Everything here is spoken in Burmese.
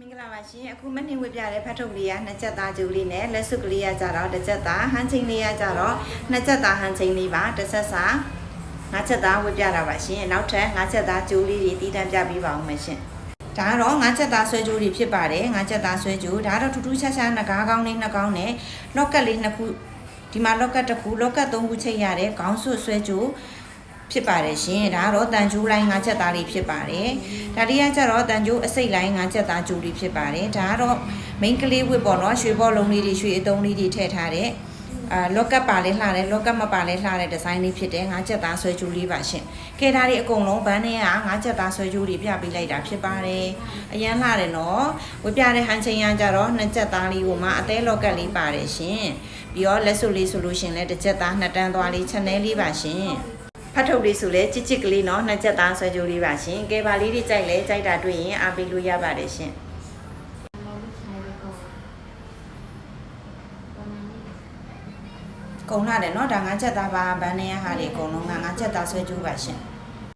မင်္ဂလာပါရှင်အခုမနှင်းဝပြတဲ့ဖတ်ထုတ်လေးကနှစ်ချက်သားကျူလေးနဲ့လက်စွပ်ကလေးကကြတော့တစ်ချက်သားဟန်ချင်းလေးကကြတော့နှစ်ချက်သားဟန်ချင်းလေးပါတစ်ဆက်စာငါးချက်သားဝပြတာပါရှင်နောက်ထပ်ငါးချက်သားကျူလေးတွေတည်တံပြပေးပါအောင်မယ်ရှင်ဒါကတော့ငါးချက်သားဆွဲကြိုးတွေဖြစ်ပါတယ်ငါးချက်သားဆွဲကြိုးဒါတော့ထူးထူးခြားခြားငကားကောင်းလေးနှစ်ကောင်းနဲ့လော့ကတ်လေးနှစ်ခုဒီမှာလော့ကတ်တစ်ခုလော့ကတ်သုံးခုချိတ်ရတဲ့ခေါင်းဆွဆွဲကြိုး ဖြစ်ပါတယ်ရှင်ဒါကတော့တန်ကျိုးလိုင်းငါးချက်သားလေးဖြစ်ပါတယ်ဒါလေးကကြတော့တန်ကျိုးအစိတ်လိုင်းငါးချက်သားကျိုးလေးဖြစ်ပါတယ်ဒါကတော့မိန်းကလေးဝတ်ပေါ့နော်ရွှေဘောလုံးလေးတွေရွှေအတုံးလေးတွေထည့်ထားတဲ့အာလော့ကတ်ပါလဲလှတယ်လော့ကတ်မပါလဲလှတဲ့ဒီဇိုင်းလေးဖြစ်တယ်ငါးချက်သားဆွဲကြိုးလေးပါရှင်ကဲဒါတွေအကုန်လုံးဘန်းထဲကငါးချက်သားဆွဲကြိုးတွေပြပေးလိုက်တာဖြစ်ပါတယ်အရန်လှတယ်နော်ဝတ်ပြတဲ့ဟန်ချင်းရကြတော့နှစ်ချက်သားလေးကိုမှအသေးလော့ကတ်လေးပါတယ်ရှင်ပြီးတော့လက်စွပ်လေးဆိုလို့ရှင်လဲတစ်ချက်သားနှစ်တန်းသွားလေး channel လေးပါရှင် ဖတ်ထုတ်လေးဆိုလဲချစ်ချစ်ကလေးနော်နှစ်ချက်သားဆွဲကြိုးလေးပါရှင်ကဲပါလေးတွေကြိုက်လဲကြိုက်တာတွေ့ရင်အားပေးလို့ရပါတယ်ရှင် ကုံလာတယ်เนาะဒါငါးချက်သားပါဗန်းနေရဟာတွေအကုန်လုံးကငါးချက်သားဆွဲကြိုးပါရှင်